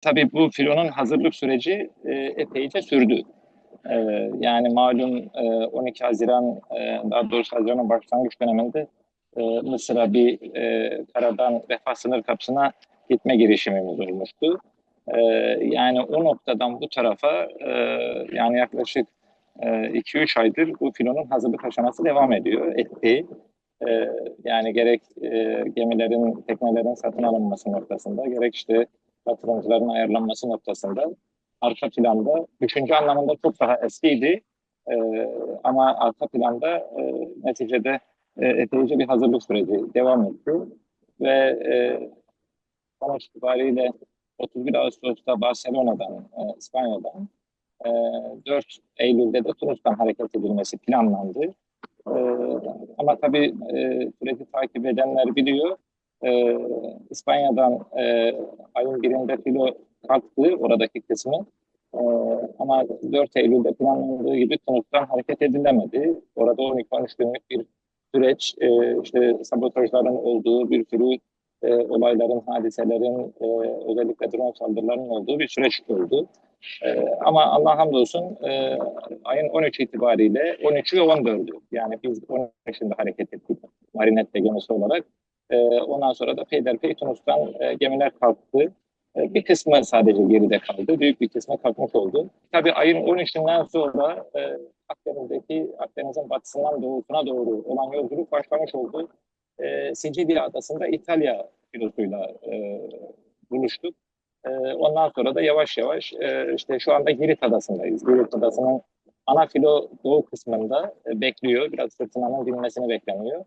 Tabii bu filonun hazırlık süreci e, epeyce sürdü. E, yani malum e, 12 Haziran, e, daha doğrusu Haziran'ın başlangıç döneminde e, Mısır'a bir e, karadan Refah sınır kapısına gitme girişimimiz olmuştu. E, yani o noktadan bu tarafa e, yani yaklaşık 2-3 e, aydır bu filonun hazırlık aşaması devam ediyor, etti. E, yani gerek e, gemilerin, teknelerin satın alınması noktasında, gerek işte yatırımcıların ayarlanması noktasında arka planda, düşünce anlamında çok daha eskiydi. Ama arka planda neticede epeyce bir hazırlık süreci devam etti. Ve sonuç itibariyle 31 Ağustos'ta Barcelona'dan, İspanya'dan 4 Eylül'de de Tunus'tan hareket edilmesi planlandı. Ama tabii süreci takip edenler biliyor. İspanya'dan ayın birinde filo kalktı oradaki kısmı. Ama 4 Eylül'de planlandığı gibi Tunus'tan hareket edilemedi. Orada 12-13 günlük bir süreç, işte sabotajların olduğu bir sürü e, olayların, hadiselerin, e, özellikle drone saldırılarının olduğu bir süreç oldu. E, ama Allah hamdolsun e, ayın 13 itibariyle 13'ü ve 14'ü yani biz 13'ünde hareket ettik Marinette gemisi olarak. E, ondan sonra da peyderpey Tunus'tan e, gemiler kalktı. E, bir kısmı sadece geride kaldı. Büyük bir kısmı kalkmış oldu. Tabii ayın 13'ünden sonra e, Akdeniz'deki Akdeniz'in batısından doğusuna doğru olan yolculuk başlamış oldu e, Sicilya adasında İtalya pilotuyla e, buluştuk. E, ondan sonra da yavaş yavaş e, işte şu anda Girit adasındayız. Girit adasının ana filo doğu kısmında e, bekliyor. Biraz fırtınanın dinmesini bekleniyor.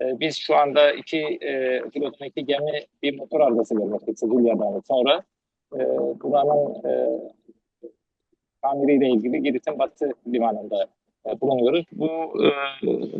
E, biz şu anda iki e, pilotun iki gemi bir motor arızası görmüştük Sicilya'dan sonra. E, buranın e, tamiriyle ilgili Girit'in batı limanında e, bulunuyoruz. Bu e,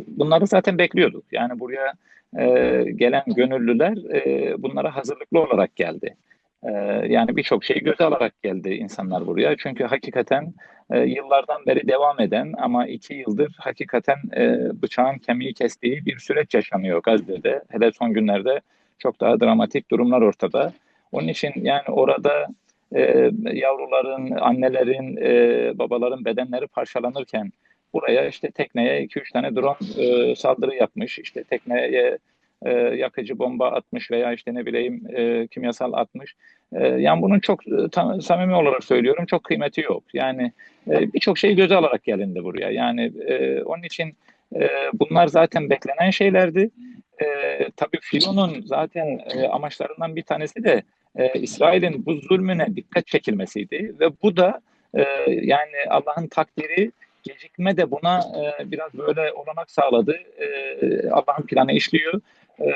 bunları zaten bekliyorduk. Yani buraya e, gelen gönüllüler e, bunlara hazırlıklı olarak geldi. E, yani birçok şeyi göze alarak geldi insanlar buraya. Çünkü hakikaten e, yıllardan beri devam eden ama iki yıldır hakikaten e, bıçağın kemiği kestiği bir süreç yaşanıyor Gazze'de. Hele son günlerde çok daha dramatik durumlar ortada. Onun için yani orada e, yavruların, annelerin, e, babaların bedenleri parçalanırken buraya işte tekneye 2-3 tane drone e, saldırı yapmış. İşte tekneye e, yakıcı bomba atmış veya işte ne bileyim e, kimyasal atmış. E, yani bunun çok e, tam, samimi olarak söylüyorum çok kıymeti yok. Yani e, birçok şeyi göze alarak gelindi buraya. Yani e, onun için e, bunlar zaten beklenen şeylerdi. E, tabii Filo'nun zaten e, amaçlarından bir tanesi de e, İsrail'in bu zulmüne dikkat çekilmesiydi ve bu da e, yani Allah'ın takdiri gecikme de buna e, biraz böyle olanak sağladı. E, Allah'ın planı işliyor. E,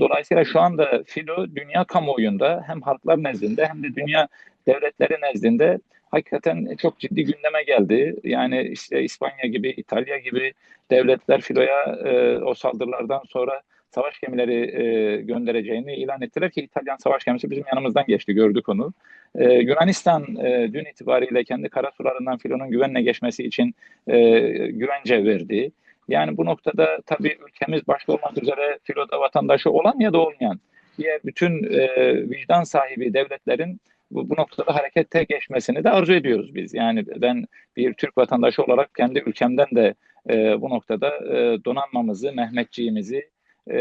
dolayısıyla şu anda filo dünya kamuoyunda hem halklar nezdinde hem de dünya devletleri nezdinde hakikaten çok ciddi gündeme geldi. Yani işte İspanya gibi, İtalya gibi devletler filoya e, o saldırılardan sonra savaş gemileri e, göndereceğini ilan ettiler ki İtalyan savaş gemisi bizim yanımızdan geçti gördük onu. E, Yunanistan e, dün itibariyle kendi karasularından filonun güvenle geçmesi için e, güvence verdi. Yani bu noktada tabii ülkemiz başta olmak üzere filoda vatandaşı olan ya da olmayan diğer bütün e, vicdan sahibi devletlerin bu, bu noktada harekete geçmesini de arzu ediyoruz biz. Yani ben bir Türk vatandaşı olarak kendi ülkemden de e, bu noktada e, donanmamızı, Mehmetçiğimizi, e,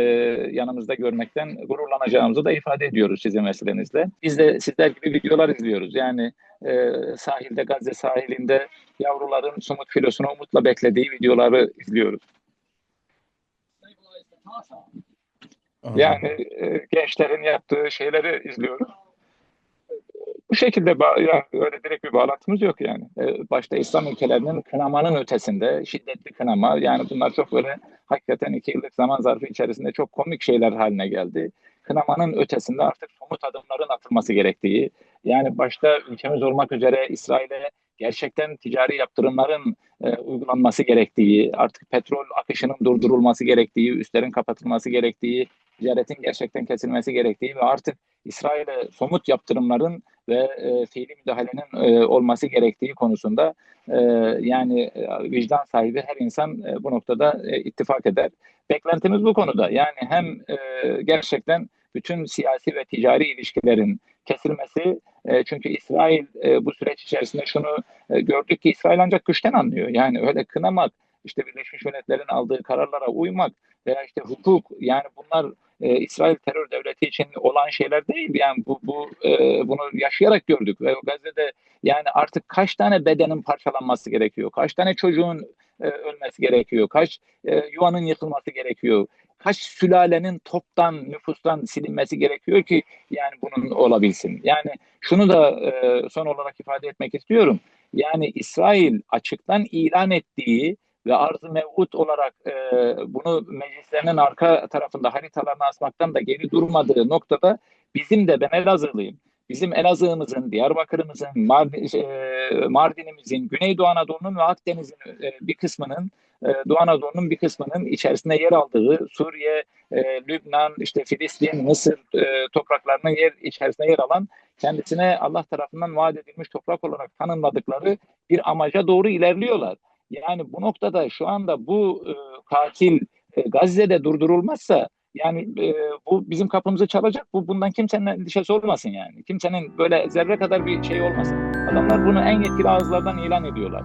yanımızda görmekten gururlanacağımızı da ifade ediyoruz sizin vesilenizle. Biz de sizler gibi videolar izliyoruz. Yani e, sahilde, Gazze sahilinde yavruların sumut filosunu umutla beklediği videoları izliyoruz. Yani e, gençlerin yaptığı şeyleri izliyoruz. Bu şekilde ya öyle direkt bir bağlantımız yok yani. Ee, başta İslam ülkelerinin kınamanın ötesinde şiddetli kınama yani bunlar çok böyle hakikaten iki yıllık zaman zarfı içerisinde çok komik şeyler haline geldi. Kınamanın ötesinde artık somut adımların atılması gerektiği yani başta ülkemiz olmak üzere İsrail'e gerçekten ticari yaptırımların e, uygulanması gerektiği, artık petrol akışının durdurulması gerektiği, üstlerin kapatılması gerektiği, ticaretin gerçekten kesilmesi gerektiği ve artık İsrail'e somut yaptırımların ve e, fiili müdahalenin e, olması gerektiği konusunda e, yani e, vicdan sahibi her insan e, bu noktada e, ittifak eder. Beklentimiz bu konuda. Yani hem e, gerçekten bütün siyasi ve ticari ilişkilerin kesilmesi E, çünkü İsrail e, bu süreç içerisinde şunu e, gördük ki İsrail ancak güçten anlıyor. Yani öyle kınamak, işte Birleşmiş Milletler'in aldığı kararlara uymak veya işte hukuk yani bunlar e, İsrail terör devleti için olan şeyler değil. Yani bu, bu e, bunu yaşayarak gördük ve Gazze'de yani artık kaç tane bedenin parçalanması gerekiyor, kaç tane çocuğun e, ölmesi gerekiyor, kaç e, yuvanın yıkılması gerekiyor, kaç sülalenin toptan nüfustan silinmesi gerekiyor ki yani bunun olabilsin. Yani şunu da e, son olarak ifade etmek istiyorum. Yani İsrail açıktan ilan ettiği ve arz-ı mevut olarak e, bunu meclislerinin arka tarafında haritalarına asmaktan da geri durmadığı noktada bizim de ben Elazığlıyım. Bizim Elazığ'ımızın, Diyarbakır'ımızın, e, Mardin'imizin, Güneydoğu Anadolu'nun ve Akdeniz'in e, bir kısmının, e, Doğu Anadolu'nun bir kısmının içerisinde yer aldığı Suriye, e, Lübnan, işte Filistin, Mısır e, topraklarının yer içerisinde yer alan kendisine Allah tarafından vaat edilmiş toprak olarak tanımladıkları bir amaca doğru ilerliyorlar. Yani bu noktada şu anda bu e, katil e, Gazze'de durdurulmazsa yani e, bu bizim kapımızı çalacak. Bu bundan kimsenin endişesi olmasın yani. Kimsenin böyle zerre kadar bir şey olmasın. Adamlar bunu en yetkili ağızlardan ilan ediyorlar.